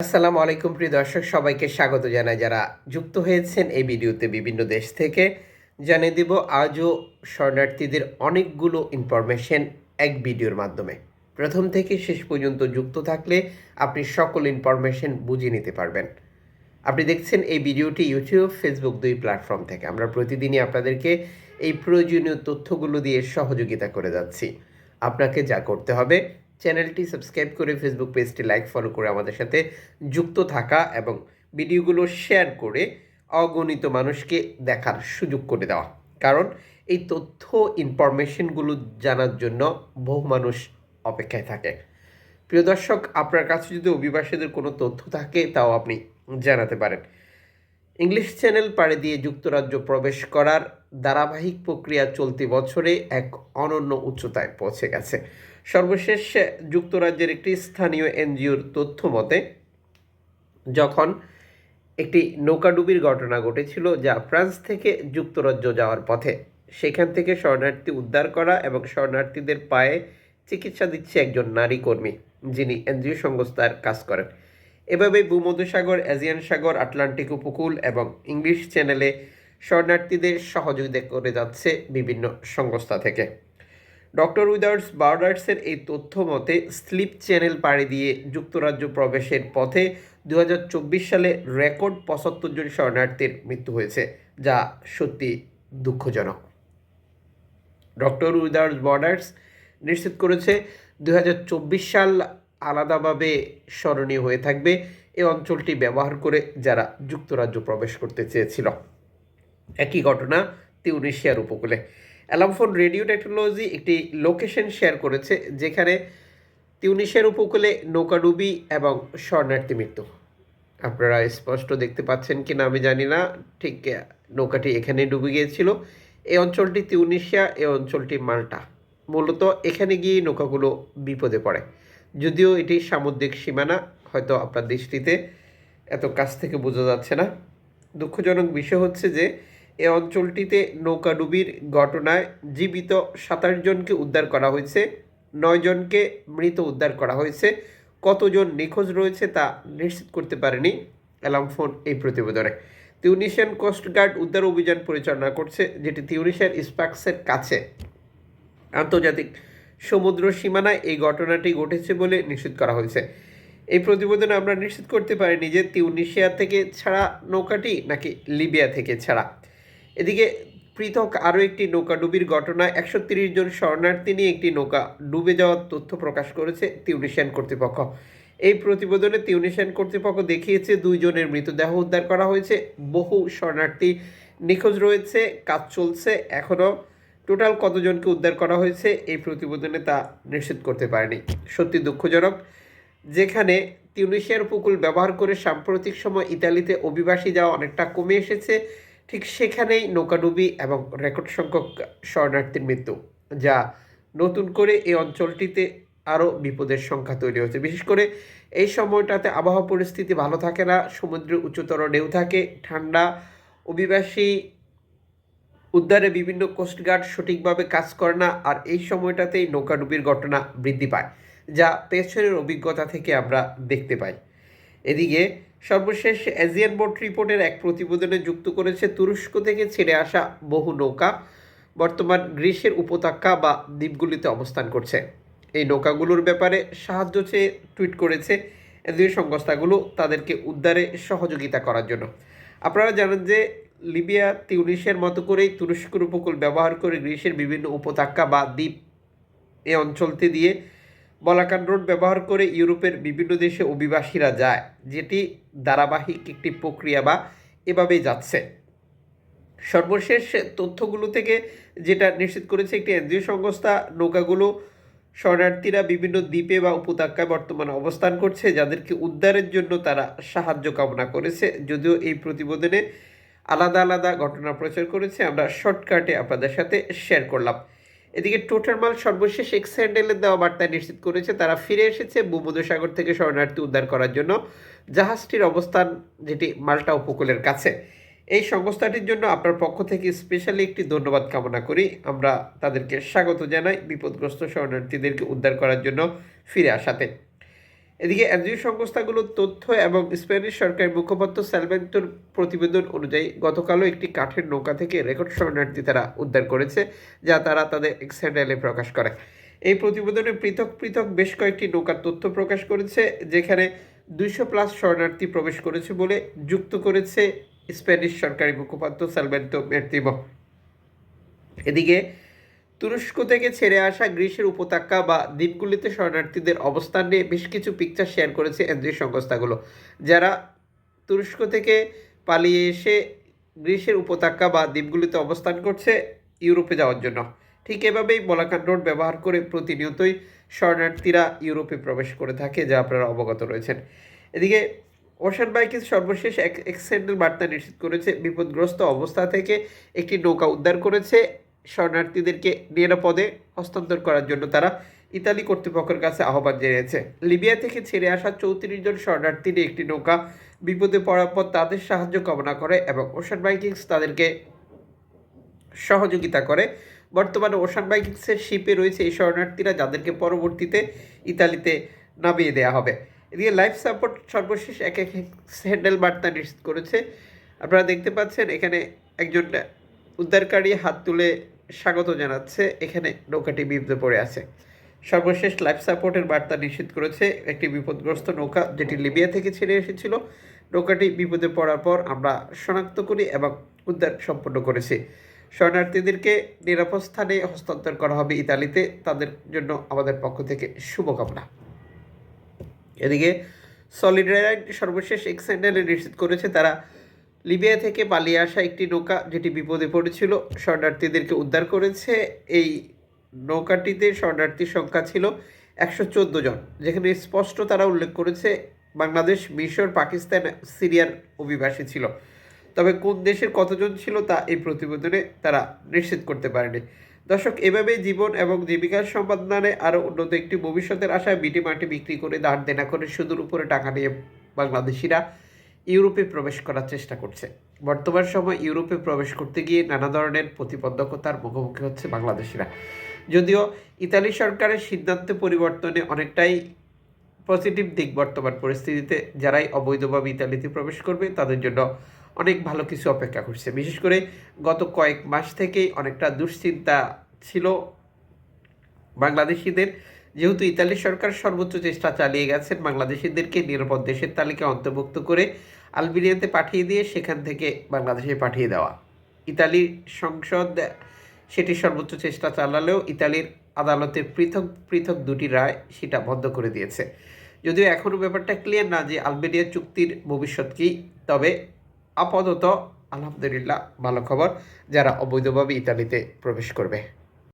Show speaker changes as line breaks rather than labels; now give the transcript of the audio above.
আসসালামু আলাইকুম, প্রিয় দর্শক, সবাইকে স্বাগত জানাই। যারা যুক্ত হয়েছেন এই ভিডিওতে বিভিন্ন দেশ থেকে, জানিয়ে দিব আজও শরণার্থীদের অনেকগুলো ইনফরমেশন এক ভিডিওর মাধ্যমে। প্রথম থেকে শেষ পর্যন্ত যুক্ত থাকলে আপনি সকল ইনফরমেশন বুঝে নিতে পারবেন। আপনি দেখছেন এই ভিডিওটি ইউটিউব ফেসবুক দুই প্ল্যাটফর্ম থেকে। আমরা প্রতিদিনই আপনাদেরকে এই প্রয়োজনীয় তথ্যগুলো দিয়ে সহযোগিতা করে যাচ্ছি। আপনাকে যা করতে হবে চ্যানেলটি সাবস্ক্রাইব করে ফেসবুক পেজটি লাইক ফলো করে আমাদের সাথে যুক্ত থাকা এবং ভিডিওগুলো শেয়ার করে অগণিত মানুষকে দেখার সুযোগ করে দেওয়া। কারণ এই তথ্য ইনফরমেশনগুলো জানার জন্য বহু মানুষ অপেক্ষায় থাকে। প্রিয় দর্শক, আপনার কাছে যদি অভিবাসীদের কোনো তথ্য থাকে, তাও আপনি জানাতে পারেন। ইংলিশ চ্যানেল পাড়ে দিয়ে যুক্তরাজ্য প্রবেশ করার ধারাবাহিক প্রক্রিয়া চলতি বছরে এক অনন্য উচ্চতায় পৌঁছে গেছে। সর্বশেষ যুক্তরাজ্যের একটি স্থানীয় এনজিওর তথ্য মতে, যখন একটি নৌকাডুবির ঘটনা ঘটেছিল যা ফ্রান্স থেকে যুক্তরাজ্য যাওয়ার পথে, সেখান থেকে শরণার্থী উদ্ধার করা এবং শরণার্থীদের পায়ে চিকিৎসা দিচ্ছে একজন নারী কর্মী, যিনি এনজিও সংস্থার কাজ করেন। এভাবে ভূমধ্যসাগর এজিয়ান সাগর, আটলান্টিক উপকূল এবং ইংলিশ চ্যানেলে শরণার্থীদের সহযোগিতা করে যাচ্ছে বিভিন্ন সংস্থা থেকে। ডক্টর উইদাউটস বার্ডার্সের এই তথ্য মতে স্লিপ চ্যানেল পাড়ি দিয়ে যুক্তরাজ্য প্রবেশের পথে দু হাজার চব্বিশ সালে রেকর্ড পঁচাত্তর জন শরণার্থীর মৃত্যু হয়েছে, যা সত্যি দুঃখজনক। ডক্টর উইদাউটস বর্ডার্স নিশ্চিত করেছে দু হাজার চব্বিশ সাল আলাদাভাবে স্মরণীয় হয়ে থাকবে এই অঞ্চলটি ব্যবহার করে যারা যুক্তরাজ্য প্রবেশ করতে চেয়েছিল। একই ঘটনা তিউনিশিয়ার উপকূলে। অ্যালামফোন রেডিও টেকনোলজি একটি লোকেশন শেয়ার করেছে, যেখানে তিউনিশিয়ার উপকূলে নৌকাডুবি এবং শরণার্থী মৃত্যু। আপনারা স্পষ্ট দেখতে পাচ্ছেন কি না আমি জানি না, ঠিক নৌকাটি এখানে ডুবে গিয়েছিল। এই অঞ্চলটি তিউনিশিয়া এই অঞ্চলটি মাল্টা। মূলত এখানে গিয়ে নৌকাগুলো বিপদে পড়ে। যদিও এটি সামুদ্রিক সীমানা, হয়তো আপনার দৃষ্টিতে এত কাছ থেকে বোঝা যাচ্ছে না। দুঃখজনক বিষয় হচ্ছে যে এ অঞ্চলটিতে নৌকাডুবির ঘটনায় জীবিত সাতাশ জনকে উদ্ধার করা হয়েছে, নয় জনকে মৃত উদ্ধার করা হয়েছে। কতজন নিখোঁজ রয়েছে তা নিশ্চিত করতে পারেনি অ্যালামফোন এই প্রতিবেদনে। তিউনিশিয়ান কোস্টগার্ড উদ্ধার অভিযান পরিচালনা করছে, যেটি তিউনিশিয়ার ইস্পাক্সের কাছে। আন্তর্জাতিক সমুদ্র সীমানায় এই ঘটনাটি ঘটেছে বলে নিশ্চিত করা হয়েছে। এই প্রতিবেদনে আমরা নিশ্চিত করতে পারিনি যে তিউনিশিয়া থেকে ছাড়া নৌকাটি নাকি লিবিয়া থেকে ছাড়া। এদিকে পৃথক আরও একটি নৌকাডুবির ঘটনায় একশো তিরিশ জন শরণার্থী নিয়ে একটি নৌকা ডুবে যাওয়ার তথ্য প্রকাশ করেছে তিউনিশিয়ান কর্তৃপক্ষ। এই প্রতিবেদনে তিউনিশিয়ান কর্তৃপক্ষ দেখিয়েছে দুইজনের মৃতদেহ উদ্ধার করা হয়েছে। বহু শরণার্থী নিখোঁজ রয়েছে, কাজ চলছে। এখনও টোটাল কতজনকে উদ্ধার করা হয়েছে, এই প্রতিবেদনে তা নিশ্চিত করতে পারেনি। সত্যি দুঃখজনক, যেখানে তিউনিশিয়ার উপকূল ব্যবহার করে সাম্প্রতিক সময় ইতালিতে অভিবাসী যাওয়া অনেকটা কমে এসেছে। ঠিক সেখানেই নৌকাডুবি এবং রেকর্ড সংখ্যক শরণার্থীর মৃত্যু, যা নতুন করে এই অঞ্চলটিতে আরও বিপদের সংখ্যা তৈরি হচ্ছে বিশেষ করে এই সময়টাতে আবহাওয়া পরিস্থিতি ভালো থাকে না সমুদ্রের উচ্চতর ঢেউ থাকে, ঠান্ডা, অভিবাসী উদ্ধারে বিভিন্ন কোস্টগার্ড সঠিকভাবে কাজ করে না, আর এই সময়টাতেই নৌকাডুবির ঘটনা বৃদ্ধি পায়, যা পেছনের অভিজ্ঞতা থেকে আমরা দেখতে পাই। এদিকে সর্বশেষ এজিয়ান বোর্ড রিপোর্টের এক প্রতিবেদনে যুক্ত করেছে, তুরস্ক থেকে ছেড়ে আসা বহু নৌকা বর্তমান গ্রীসের উপত্যকা বা দ্বীপগুলিতে অবস্থান করছে। এই নৌকাগুলোর ব্যাপারে সাহায্য চেয়ে টুইট করেছে এনজিও সংস্থাগুলো তাদেরকে উদ্ধারে সহযোগিতা করার জন্য। আপনারা জানেন যে লিবিয়া তিউনিশিয়ার মতো করেই তুরস্কের উপকূল ব্যবহার করে গ্রীসের বিভিন্ন উপত্যকা বা দ্বীপ এ অঞ্চলটি দিয়ে বলাকান রোড ব্যবহার করে ইউরোপের বিভিন্ন দেশে অভিবাসীরা যায়, যেটি ধারাবাহিক একটি প্রক্রিয়া বা এভাবেই যাচ্ছে। সর্বশেষ তথ্যগুলো থেকে যেটা নিশ্চিত করেছে একটি এনজিও সংস্থা, নৌকাগুলো শরণার্থীরা বিভিন্ন দ্বীপে বা উপত্যকায় বর্তমানে অবস্থান করছে, যাদেরকে উদ্ধারের জন্য তারা সাহায্য কামনা করেছে। যদিও এই প্রতিবেদনে আলাদা আলাদা ঘটনা প্রচার করেছে, আমরা শর্টকাটে আপনাদের সাথে শেয়ার করলাম। এদিকে টোটাল মাল সর্বশেষ এক্স হ্যান্ডেলের দেওয়া বার্তায় নিশ্চিত করেছে, তারা ফিরে এসেছে ভূমধ্যসাগর থেকে শরণার্থী উদ্ধার করার জন্য। জাহাজটির অবস্থান যেটি মাল্টা উপকূলের কাছে। এই সংস্থাটির জন্য আপনার পক্ষ থেকে স্পেশালি একটি ধন্যবাদ কামনা করি। আমরা তাদেরকে স্বাগত জানাই বিপদগ্রস্ত শরণার্থীদেরকে উদ্ধার করার জন্য ফিরে আসাতে। এদিকে এনজিও সংস্থাগুলোর তথ্য এবং স্প্যানিশ সরকারের মুখপাত্র স্যালভেন্টোর প্রতিবেদন অনুযায়ী গতকালও একটি কাঠের নৌকা থেকে রেকর্ড শরণার্থী তারা উদ্ধার করেছে, যা তারা তাদের এক্সেন্ডালে প্রকাশ করে। এই প্রতিবেদনে পৃথক পৃথক বেশ কয়েকটি নৌকার তথ্য প্রকাশ করেছে, যেখানে দুইশো প্লাস শরণার্থী প্রবেশ করেছে বলে যুক্ত করেছে স্প্যানিশ সরকারি মুখপাত্র সালভেন্টো মের্তিমো। এদিকে তুরস্ক থেকে ছেড়ে আসা গ্রিসের উপত্যকা বা দ্বীপগুলিতে শরণার্থীদের অবস্থান নিয়ে বেশ কিছু পিকচার শেয়ার করেছে এনজিও সংস্থাগুলো, যারা তুরস্ক থেকে পালিয়ে এসে গ্রিসের উপত্যকা বা দ্বীপগুলিতে অবস্থান করছে ইউরোপে যাওয়ার জন্য। ঠিক এভাবেই বলাকান রোড ব্যবহার করে প্রতিনিয়তই শরণার্থীরা ইউরোপে প্রবেশ করে থাকে, যা আপনারা অবগত রয়েছেন। এদিকে, ওশান বাইকের সর্বশেষ এক এক্সেন্ডেল বার্তা নিশ্চিত করেছে, বিপদগ্রস্ত অবস্থা থেকে একটি নৌকা উদ্ধার করেছে। শরণার্থীদেরকে নিরাপদে হস্তান্তর করার জন্য তারা ইতালি কর্তৃপক্ষের কাছে আহ্বান জানিয়েছে। লিবিয়া থেকে ছেড়ে আসা চৌত্রিশ জন শরণার্থী নিয়ে একটি নৌকা বিপদে পড়ার পর তাদের সাহায্য কামনা করে এবং ওশান বাইকিংস তাদেরকে সহযোগিতা করে বর্তমানে ওশান বাইকিংসের শিপে রয়েছে এই শরণার্থীরা, যাদেরকে পরবর্তীতে ইতালিতে নামিয়ে দেওয়া হবে। এদিকে লাইফ সাপোর্ট সর্বশেষ এক এক হ্যান্ডেল বার্তা নিশ্চিত করেছে। আপনারা দেখতে পাচ্ছেন, এখানে একজন উদ্ধারকারী হাত তুলে স্বাগত জানাচ্ছে। এখানে নৌকাটি বিপদে পড়ে আছে। সর্বশেষ লাইফ সাপোর্টের বার্তা নিশ্চিত করেছে একটি বিপদগ্রস্ত নৌকা যেটি লিবিয়া থেকে ছেড়ে এসেছিল। নৌকাটি বিপদে পড়ার পর আমরা শনাক্ত করি এবং উদ্ধার সম্পন্ন করেছি। শরণার্থীদেরকে নিরাপদ স্থানে হস্তান্তর করা হবে ইতালিতে। তাদের জন্য আমাদের পক্ষ থেকে শুভকামনা। এদিকে সলিডারাইট সর্বশেষ এক্সেন্ডেলে নিশ্চিত করেছে তারা, লিবিয়া থেকে পালিয়ে আসা একটি নৌকা যেটি বিপদে পড়েছিল, শরণার্থীদেরকে উদ্ধার করেছে। এই নৌকাটিতে শরণার্থীর সংখ্যা ছিল একশো চোদ্দ জন, যেখানে স্পষ্ট তারা উল্লেখ করেছে বাংলাদেশ, মিশর, পাকিস্তান, সিরিয়ার অভিবাসী ছিল। তবে কোন দেশের কতজন ছিল তা এই প্রতিবেদনে তারা নিশ্চিত করতে পারেনি। দর্শক এভাবে জীবন এবং জীবিকার সম্পাদনে আরও উন্নত একটি ভবিষ্যতের আশায় বিটি মাটি বিক্রি করে দাঁড় দেনা করে সুদূর উপরে টাকা নিয়ে বাংলাদেশিরা ইউরোপে প্রবেশ করার চেষ্টা করছে। বর্তমান সময় ইউরোপে প্রবেশ করতে গিয়ে নানা ধরনের প্রতিবন্ধকতার মুখোমুখি হচ্ছে বাংলাদেশিরা। যদিও ইতালি সরকারের সিদ্ধান্তে পরিবর্তনে অনেকটাই পজিটিভ দিক বর্তমান পরিস্থিতিতে, যারাই অবৈধভাবে ইতালিতে প্রবেশ করবে, তাদের জন্য অনেক ভালো কিছু অপেক্ষা করছে। বিশেষ করে গত কয়েক মাস থেকেই অনেকটা দুশ্চিন্তা ছিল বাংলাদেশিদের। যেহেতু ইতালি সরকার সর্বোচ্চ চেষ্টা চালিয়ে গেছেন, বাংলাদেশিদেরকে নিরাপদ দেশের তালিকায় অন্তর্ভুক্ত করে আলবেনিয়াতে পাঠিয়ে দিয়ে সেখান থেকে বাংলাদেশে পাঠিয়ে দেওয়া। ইতালির সংসদ সেটি সর্বোচ্চ চেষ্টা চালালেও ইতালির আদালতের পৃথক পৃথক দুটি রায় সেটা বন্ধ করে দিয়েছে। যদিও এখনও ব্যাপারটা ক্লিয়ার না যে আলবেনিয়া চুক্তির ভবিষ্যৎ কী, তবে আপাতত আলহামদুলিল্লাহ ভালো খবর। যারা অবৈধভাবে ইতালিতে প্রবেশ করবে।